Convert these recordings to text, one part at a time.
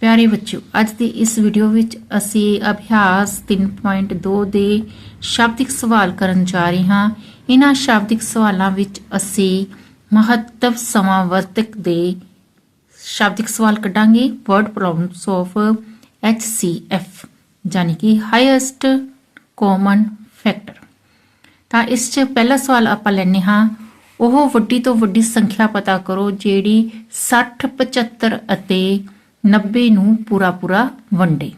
ਪਿਆਰੇ ਬੱਚਿਓ, ਅੱਜ ਦੀ ਇਸ ਵੀਡੀਓ ਵਿੱਚ ਅਸੀਂ ਅਭਿਆਸ 3.2 ਦੇ ਸ਼ਾਬਦਿਕ ਸਵਾਲ ਕਰਨ ਜਾ ਰਹੇ ਹਾਂ। ਇਹਨਾਂ ਸ਼ਾਬਦਿਕ ਸਵਾਲਾਂ ਵਿੱਚ ਅਸੀਂ ਮਹੱਤਵ ਸਮਾਵਰਤਕ ਦੇ ਸ਼ਾਬਦਿਕ ਸਵਾਲ ਕੱਢਾਂਗੇ। ਵਰਡ ਪ੍ਰੋਬਲਮਸ ਆਫ HCF ਯਾਨੀ ਕਿ ਹਾਈਐਸਟ ਕਾਮਨ ਫੈਕਟਰ ਤਾਂ ਇਸ 'ਚ ਪਹਿਲਾ ਸਵਾਲ ਆਪਾਂ ਲੈਣੇ ਹਾਂ। ਉਹ ਵੱਡੀ ਤੋਂ ਵੱਡੀ ਸੰਖਿਆ ਪਤਾ ਕਰੋ, ਜਿਹੜੀ 60 75 ਅਤੇ 90 ਨੂੰ ਪੂਰਾ ਪੂਰਾ ਵੰਡੇ।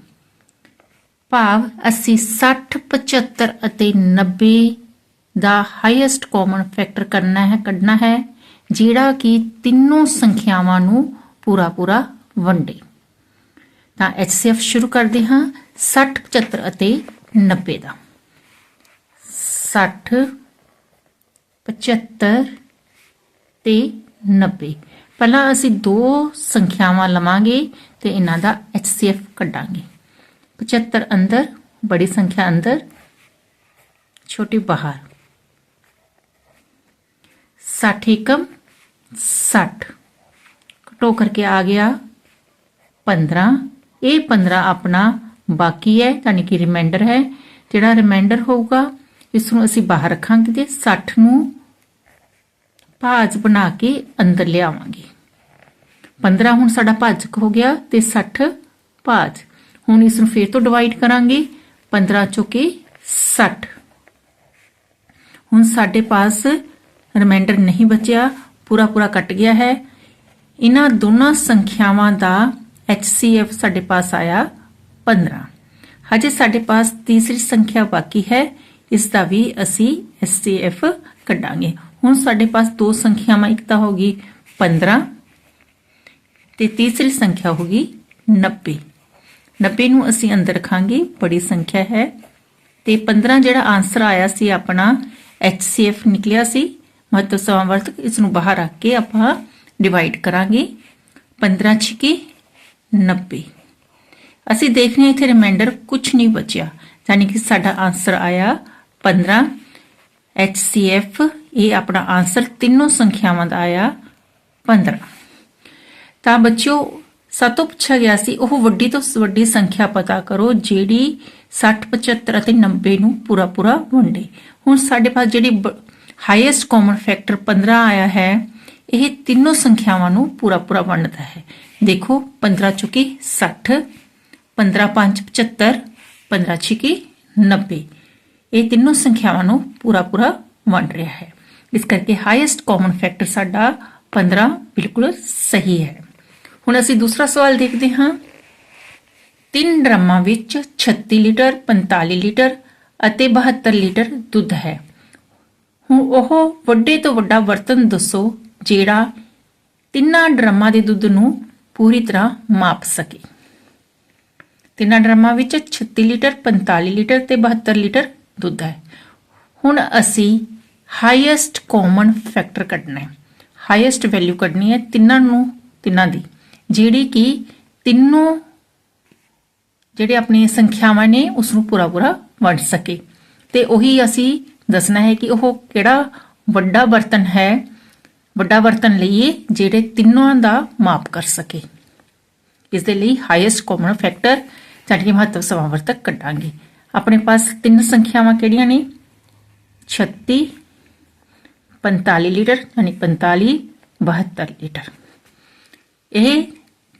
ਭਾਵ ਅਸੀਂ 60 75 ਅਤੇ 90 ਦਾ ਹਾਈਐਸਟ ਕਾਮਨ ਫੈਕਟਰ ਕਰਨਾ ਹੈ, ਕੱਢਣਾ ਹੈ, ਜਿਹੜਾ ਕਿ ਤਿੰਨੋਂ ਸੰਖਿਆਵਾਂ ਨੂੰ ਪੂਰਾ ਪੂਰਾ ਵੰਡੇ। ਤਾਂ HCF ਸ਼ੁਰੂ ਕਰਦੇ ਹਾਂ 60 75 ਅਤੇ 90 ਦਾ। 60 75 ਤੇ 90 ਪਹਿਲਾਂ ਅਸੀਂ ਦੋ ਸੰਖਿਆਵਾਂ ਲਵਾਂਗੇ ਤੇ ਇਹਨਾਂ ਦਾ HCF ਕੱਢਾਂਗੇ। 75 ਅੰਦਰ, ਬੜੀ ਸੰਖਿਆ ਅੰਦਰ, ਛੋਟੀ ਬਾਹਰ। 60 ਇਕਮ 60 ਘਟੋ ਕਰਕੇ ਆ ਗਿਆ 15 ਇਹ 15 ਆਪਣਾ ਬਾਕੀ ਹੈ, ਯਾਨੀ ਕਿ ਰਿਮਾਈਂਡਰ ਹੈ। ਜਿਹੜਾ ਰਿਮਾਈਂਡਰ ਹੋਊਗਾ, ਇਸ ਨੂੰ ਅਸੀਂ ਬਾਹਰ ਰੱਖਾਂਗੇ ਤੇ 60 ਨੂੰ ਭਾਜ ਬਣਾ ਕੇ ਅੰਦਰ ਲਿਆਵਾਂਗੇ। 15 ਹੁਣ ਸਾਡਾ ਭਾਜਕ ਹੋ ਗਿਆ ਤੇ 60 ਭਾਜ। ਹੁਣ ਇਸ ਨੂੰ ਫੇਰ ਤੋਂ ਡਿਵਾਈਡ ਕਰਾਂਗੇ 15 ਚੋਂ ਕੇ 60 ਹੁਣ ਸਾਡੇ ਪਾਸ ਰਿਮਾਈਂਡਰ ਨਹੀਂ ਬਚਿਆ, ਪੂਰਾ ਪੂਰਾ ਕੱਟ ਗਿਆ ਹੈ। ਇਹਨਾਂ ਦੋਨਾਂ ਸੰਖਿਆਵਾਂ ਦਾ HCF ਸਾਡੇ ਪਾਸ ਆਇਆ 15 ਹਜੇ ਸਾਡੇ ਪਾਸ ਤੀਸਰੀ ਸੰਖਿਆ ਬਾਕੀ ਹੈ, ਇਸ ਦਾ ਵੀ ਅਸੀਂ HCF ਕੱਢਾਂਗੇ। ਹੁਣ ਸਾਡੇ ਪਾਸ ਦੋ ਸੰਖਿਆਵਾਂ ਇੱਕ ਤਾਂ ਹੋਗੀ 15 ਤੇ ਤੀਸਰੀ ਸੰਖਿਆ ਹੋਗੀ 90 90 ਨੂੰ ਅਸੀਂ ਅੰਦਰ ਰੱਖਾਂਗੇ, ਬੜੀ ਸੰਖਿਆ ਹੈ। ਤੇ 15 ਜਿਹੜਾ ਆਨਸਰ ਆਇਆ ਸੀ ਆਪਣਾ HCF ਨਿਕਲਿਆ ਸੀ, ਮਹੱਤਵ ਸਮਾਵਰਤਕ ਇਸ ਨੂੰ ਬਾਹਰ ਰੱਖ ਕੇ ਆਪਾਂ ਡਿਵਾਈਡ ਕਰਾਂਗੇ। 15 ਛਿਕੇ 90 ਅਸੀਂ ਦੇਖ ਰਹੇ ਹਾਂ ਇੱਥੇ ਰਿਮਾਈਂਡਰ ਕੁਝ ਨਹੀਂ ਬਚਿਆ। ਯਾਨੀ ਕਿ ਸਾਡਾ ਆਨਸਰ ਆਇਆ 15 HCF ਇਹ ਆਪਣਾ ਆਨਸਰ ਤਿੰਨੋਂ ਸੰਖਿਆਵਾਂ ਦਾ ਆਇਆ 15 ਤਾਂ ਬੱਚਿਓ ਸਾਤੋਂ ਪੁੱਛਿਆ ਗਿਆ ਸੀ, ਉਹ ਵੱਡੀ ਤੋਂ ਵੱਡੀ ਸੰਖਿਆ ਪਤਾ ਕਰੋ, ਜਿਹੜੀ 60 75 ਅਤੇ 90 ਨੂੰ ਪੂਰਾ ਪੂਰਾ ਵੰਡੇ। ਹੁਣ ਸਾਡੇ ਪਾਸ ਜਿਹੜੀ ਹਾਈਐਸਟ ਕਾਮਨ ਫੈਕਟਰ 15 ਆਇਆ ਹੈ, ਇਹ ਤਿੰਨੋਂ ਸੰਖਿਆਵਾਂ ਨੂੰ ਪੂਰਾ ਪੂਰਾ ਵੰਡਦਾ ਹੈ। ਦੇਖੋ 15 ਚੁਕੀ 60 15 5 75 15 ਛਿਕੀ 90 ਇਹ ਤਿੰਨੋਂ ਸੰਖਿਆਵਾਂ ਨੂੰ ਪੂਰਾ ਪੂਰਾ ਵੰਡ ਰਿਹਾ ਹੈ। ਇਸ ਕਰਕੇ ਹਾਈਐਸਟ ਕਾਮਨ ਫੈਕਟਰ ਸਾਡਾ 15 ਬਿਲਕੁਲ ਸਹੀ ਹੈ। ਹੁਣ ਅਸੀਂ ਦੂਸਰਾ ਸਵਾਲ ਦੇਖਦੇ ਹਾਂ। ਤਿੰਨ ਡਰਮਾਂ ਵਿੱਚ 36 ਲੀਟਰ 45 ਲੀਟਰ ਅਤੇ 72 ਲੀਟਰ ਦੁੱਧ ਹੈ। ਹੁਣ ਉਹ ਵੱਡੇ ਤੋਂ ਵੱਡਾ ਬਰਤਨ ਦੱਸੋ, ਜਿਹੜਾ ਤਿੰਨਾਂ ਡਰਮਾਂ ਦੇ ਦੁੱਧ ਨੂੰ ਪੂਰੀ ਤਰ੍ਹਾਂ ਮਾਪ ਸਕੇ। ਤਿੰਨਾਂ ਡਰਮਾਂ ਵਿੱਚ 36 ਲੀਟਰ 45 ਲੀਟਰ ਤੇ 72 ਲੀਟਰ ਦੁੱਧ ਹੈ। ਹੁਣ ਅਸੀਂ ਹਾਈਐਸਟ ਕਾਮਨ ਫੈਕਟਰ ਕੱਢਣਾ ਹੈ। ਹਾਈਐਸਟ ਵੈਲਿਊ ਕੱਢਣੀ ਹੈ ਤਿੰਨਾਂ ਨੂੰ, ਤਿੰਨਾਂ ਦੀ। ਜਿਹੜੀ ਕਿ ਤਿੰਨੋਂ ਜਿਹੜੇ ਆਪਣੀ ਸੰਖਿਆਵਾਂ ਨੇ ਉਸ ਨੂੰ ਪੂਰਾ ਪੂਰਾ ਵੰਡ ਸਕੇ। ਤੇ ਉਹੀ ਅਸੀਂ ਦੱਸਣਾ ਹੈ ਕਿ ਉਹ ਕਿਹੜਾ ਵੱਡਾ ਬਰਤਨ ਹੈ, ਵੱਡਾ ਬਰਤਨ ਲਈਏ ਜਿਹੜੇ ਤਿੰਨੋਂ ਦਾ ਮਾਪ ਕਰ ਸਕੇ। ਇਸ ਦੇ ਲਈ ਹਾਈਐਸਟ ਕਾਮਨ ਫੈਕਟਰ ਜਿਹੜੀ ਮਹੱਤਵ ਸਮਾਵਰਤਕ ਕੱਢਾਂਗੇ। ਆਪਣੇ ਪਾਸ ਤਿੰਨ ਸੰਖਿਆਵਾਂ ਕਿਹੜੀਆਂ ਨੇ? 36 45 ਲੀਟਰ, ਯਾਨੀ 45 72 ਲੀਟਰ। ਇਹ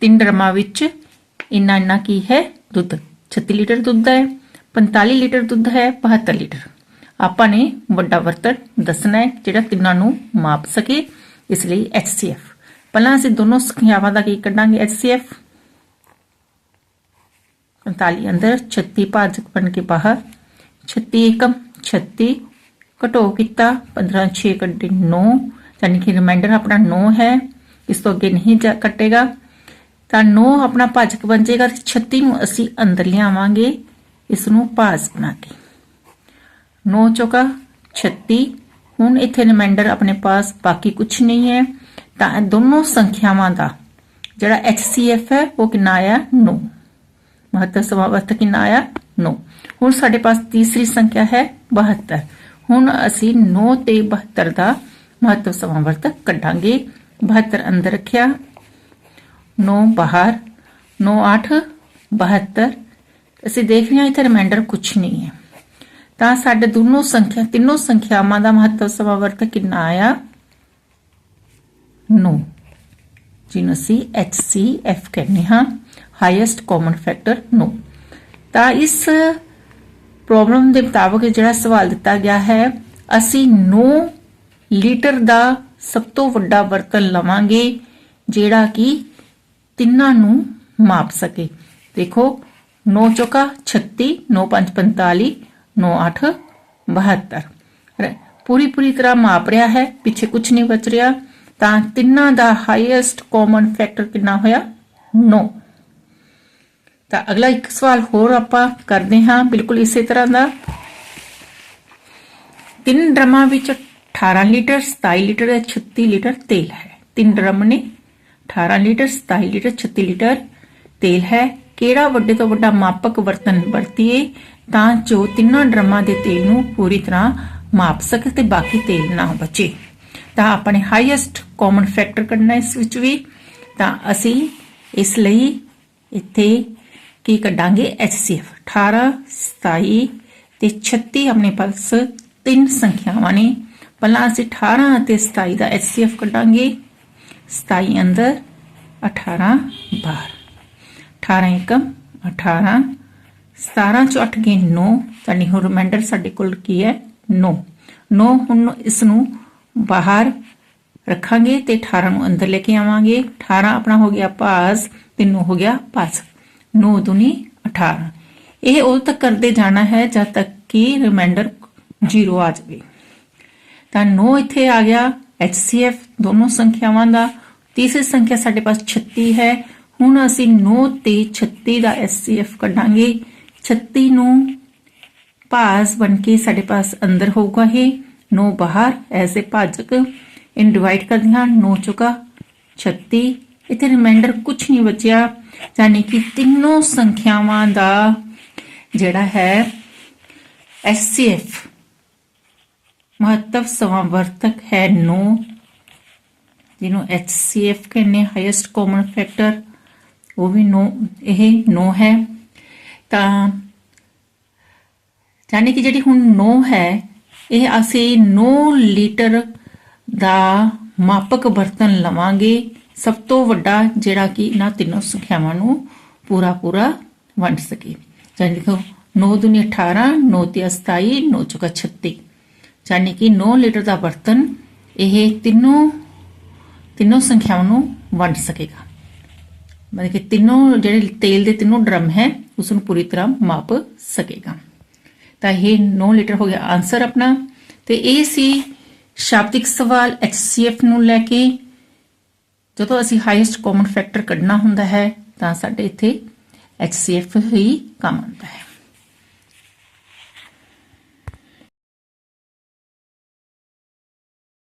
ਤਿੰਨ ਡਰਮਾਂ ਵਿੱਚ ਇੰਨਾ ਇੰਨਾ ਕੀ ਹੈ ਦੁੱਧ। 36 ਲੀਟਰ ਦੁੱਧ ਹੈ 45 ਲੀਟਰ ਦੁੱਧ ਹੈ 72 ਲੀਟਰ। ਆਪਾਂ ਨੇ ਵੱਡਾ ਬਰਤਨ ਦੱਸਣਾ ਹੈ ਜਿਹੜਾ ਤਿੰਨਾਂ ਨੂੰ ਮਾਪ ਸਕੇ, ਇਸ ਲਈ HCF ਪਹਿਲਾਂ ਅਸੀਂ ਦੋਨੋਂ ਸੰਖਿਆਵਾਂ ਦਾ ਕੀ ਕੱਢਾਂਗੇ HCF 45 ਅੰਦਰ 36 ਭਾਜਕ ਬਣ ਕੇ ਬਾਹਰ 36 ਏਕਮ 36 ਘਟੋ ਕੀਤਾ 15 6 ਕੱਢੇ 9 ਯਾਨੀ ਕਿ ਰਿਮਾਈਂਡਰ ਆਪਣਾ 9 ਹੈ, ਇਸ ਤੋਂ ਅੱਗੇ ਨਹੀਂ ਜਾ ਕੱਟੇਗਾ। ਤਾਂ 9 ਆਪਣਾ ਭਾਜਕ ਬਣ ਜਾਏਗਾ ਤੇ 36 ਨੂੰ ਅਸੀਂ ਅੰਦਰ ਲਿਆਵਾਂਗੇ। ਇਸ ਨੂੰ ਭਾਜ ਬਣਾ ਕੇ। 9 ਚੌਕਾ 36 ਹੁਣ ਇੱਥੇ ਰਿਮਾਈਂਡਰ ਆਪਣੇ ਪਾਸ ਬਾਕੀ ਕੁਝ ਨਹੀਂ ਹੈ। ਤਾਂ ਇਹ ਦੋਨੋਂ ਸੰਖਿਆਵਾਂ ਦਾ ਜਿਹੜਾ HCF ਹੈ, ਉਹ ਕਿੰਨਾ ਆਇਆ? 9 ਮਹੱਤਵ ਸਮਾਵਰਤਕ ਕਿੰਨਾ ਆਇਆ? 9 ਹੁਣ ਸਾਡੇ ਪਾਸ ਤੀਸਰੀ ਸੰਖਿਆ ਹੈ 72 ਹੁਣ ਅਸੀਂ 9 ਤੇ 72 ਦਾ ਮਹੱਤਵ ਸਮਾਵਰਤਕ ਕੱਢਾਂਗੇ। 72 ਅੰਦਰ ਰੱਖਿਆ। 9 ਬਾਹਰ 9 8 72 ਅਸੀਂ ਦੇਖ ਰਹੇ ਹਾਂ ਇੱਥੇ ਰਿਮਾਈਂਡਰ ਕੁਝ ਨਹੀਂ ਹੈ। ਤਾਂ ਸਾਡੇ ਦੋਨੋਂ ਸੰਖਿਆ ਤਿੰਨੋਂ ਸੰਖਿਆਵਾਂ ਦਾ ਮਹੱਤਵ ਸਮਾਵਰਤ ਕਿੰਨਾ ਆਇਆ? 9 ਜਿਹਨੂੰ ਅਸੀਂ HCF ਕਹਿੰਦੇ ਹਾਂ ਹਾਈਐਸਟ ਕਾਮਨ ਫੈਕਟਰ 9 ਤਾਂ ਇਸ ਪ੍ਰੋਬਲਮ ਦੇ ਮੁਤਾਬਕ ਜਿਹੜਾ ਸਵਾਲ ਦਿੱਤਾ ਗਿਆ ਹੈ, ਅਸੀਂ 9 ਲੀਟਰ ਦਾ ਸਭ ਤੋਂ ਵੱਡਾ ਬਰਤਨ ਲਵਾਂਗੇ, ਜਿਹੜਾ ਕਿ ਤਿੰਨਾਂ ਨੂੰ ਮਾਪ ਸਕੇ। ਦੇਖੋ 9 ਚੌਕਾ 36 9 5 45 9 8 72 ਪੂਰੀ ਪੂਰੀ ਤਰ੍ਹਾਂ ਮਾਪ ਰਿਹਾ ਹੈ, ਪਿੱਛੇ ਕੁਝ ਨਹੀਂ ਬਚ ਰਿਹਾ। ਤਾਂ ਤਿੰਨਾਂ ਦਾ ਹਾਈਐਸਟ ਕਾਮਨ ਫੈਕਟਰ ਕਿੰਨਾ ਹੋਇਆ? 9 ਤਾਂ ਅਗਲਾ ਇੱਕ ਸਵਾਲ ਹੋਰ ਆਪਾਂ ਕਰਦੇ ਹਾਂ, ਬਿਲਕੁਲ ਇਸੇ ਤਰ੍ਹਾਂ ਦਾ। ਤਿੰਨ ਡਰਮਾਂ ਵਿੱਚ 18 ਲੀਟਰ 27 ਲੀਟਰ ਅਤੇ 36 ਲੀਟਰ ਤੇਲ ਹੈ। ਤਿੰਨ ਡਰਮ ਨੇ 18 ਲੀਟਰ 27 ਲੀਟਰ 36 ਲੀਟਰ ਤੇਲ ਹੈ। ਕਿਹੜਾ ਵੱਡੇ ਤੋਂ ਵੱਡਾ ਮਾਪਕ ਬਰਤਨ ਵਰਤੀਏ, ਤਾਂ ਜੋ ਤਿੰਨਾਂ ਡਰਮਾਂ ਦੇ ਤੇਲ ਨੂੰ ਪੂਰੀ ਤਰ੍ਹਾਂ ਮਾਪ ਸਕੇ ਤੇ ਬਾਕੀ ਤੇਲ ਨਾ ਬਚੇ। ਤਾਂ ਆਪਣੇ ਹਾਈਐਸਟ ਕਾਮਨ ਫੈਕਟਰ ਕੱਢਣਾ ਇਸ ਵਿੱਚ ਵੀ। ਤਾਂ ਅਸੀਂ ਇਸ ਲਈ ਇੱਥੇ ਕੀ ਕੱਢਾਂਗੇ? HCF 18 27 ਤੇ 36 ਆਪਣੇ ਪਾਸ ਤਿੰਨ ਸੰਖਿਆਵਾਂ ਨੇ। ਪਹਿਲਾਂ ਅਸੀਂ 18 ਅਤੇ 27 ਦਾ HCF ਕੱਢਾਂਗੇ। 27 ਅੰਦਰ 18 ਬਾਹਰ 18 एकम 18 17 ਚੋਂ 8 ਗਏ 9 ਸਾਡੀ ਹੁਣ ਰਿਮਾਈਂਡਰ ਸਾਡੇ ਕੋਲ ਕੀ ਹੈ 9 9 ਹੁਣ ਇਸ ਨੂੰ ਬਾਹਰ ਰੱਖਾਂਗੇ ਤੇ 18 ਨੂੰ ਅੰਦਰ ਲੈ ਕੇ ਆਵਾਂਗੇ 18 ਆਪਣਾ ਹੋ ਗਿਆ ਪਾਸ ਤੇ 9 ਹੋ ਗਿਆ ਪਾਸ 9 ਦੁਨੀ 18 ਇਹ ਉਦੋਂ ਤੱਕ ਕਰਦੇ ਜਾਣਾ ਹੈ ਜਦ ਤੱਕ ਕਿ ਰਿਮਾਈਂਡਰ 0 ਆ ਜਾਵੇ ਤਾਂ 9 ਇੱਥੇ ਆ ਗਿਆ HCF ਦੋਨੋਂ ਸੰਖਿਆਵਾਂ ਦਾ ਤੀਸਰੀ ਸੰਖਿਆ ਸਾਡੇ ਪਾਸ 36 ਹੈ ਹੁਣ ਅਸੀਂ 9 ਤੇ 36 ਦਾ HCF ਕੱਢਾਂਗੇ 36 ਨੂੰ ਭਾਜ ਬਣ ਕੇ ਸਾਡੇ ਪਾਸ ਅੰਦਰ ਹੋਊਗਾ ਇਹ 9 ਬਾਹਰ ਐਸੇ ਭਾਜਕ ਇਨ ਡਿਵਾਈਡ ਕਰਦੇ ਹਾਂ 9 ਚੁਕਾ 36 ਇੱਥੇ ਰਿਮਾਈਂਡਰ ਕੁਝ ਨਹੀਂ ਬਚਿਆ ਯਾਨੀ ਕਿ ਤਿੰਨੋਂ ਸੰਖਿਆਵਾਂ ਦਾ ਜਿਹੜਾ ਹੈ HCF ਮਹੱਤਵ ਸਮਾਵਰਤਕ ਹੈ 9 ਜਿਹਨੂੰ HCF ਕਹਿੰਦੇ ਹਾਈਐਸਟ ਕਾਮਨ ਫੈਕਟਰ ਉਹ ਵੀ 9 ਇਹ 9 ਹੈ। ਤਾਂ ਯਾਨੀ ਕਿ ਜਿਹੜੀ ਹੁਣ 9 ਹੈ, ਇਹ ਅਸੀਂ 9 ਲੀਟਰ ਦਾ ਮਾਪਕ ਬਰਤਨ ਲਵਾਂਗੇ। ਸਭ ਤੋਂ ਵੱਡਾ ਜਿਹੜਾ ਕਿ ਇਹਨਾਂ ਤਿੰਨੋਂ ਸੰਖਿਆਵਾਂ ਨੂੰ ਪੂਰਾ ਪੂਰਾ ਵੰਡ ਸਕੇ। ਯਾਨੀ ਦੇਖੋ 9 ਦੁਨੀ 18 9 ਤੇ 27 9 ਚੁਕਾ 36 ਯਾਨੀ ਕਿ 9 ਲੀਟਰ ਦਾ ਬਰਤਨ ਇਹ ਤਿੰਨੋਂ ਤਿੰਨੋਂ ਸੰਖਿਆਵਾਂ ਨੂੰ ਵੰਡ ਸਕੇਗਾ। ਮਤਲਬ ਕਿ ਤਿੰਨੋਂ ਜਿਹੜੇ ਤੇਲ ਦੇ ਤਿੰਨੋਂ ਡਰਮ ਹੈ ਉਸ ਨੂੰ ਪੂਰੀ ਤਰ੍ਹਾਂ ਮਾਪ ਸਕੇਗਾ। ਤਾਂ ਇਹ 9 ਲੀਟਰ ਹੋ ਗਿਆ ਆਨਸਰ ਆਪਣਾ। ਤੇ ਇਹ ਸੀ ਸ਼ਾਬਦਿਕ ਸਵਾਲ HCF ਨੂੰ ਲੈ ਕੇ। ਜਦੋਂ ਅਸੀਂ ਹਾਈਐਸਟ ਕਾਮਨ ਫੈਕਟਰ ਕੱਢਣਾ ਹੁੰਦਾ ਹੈ, ਤਾਂ ਸਾਡੇ ਇੱਥੇ HCF ਹੀ ਕੰਮ ਆਉਂਦਾ ਹੈ।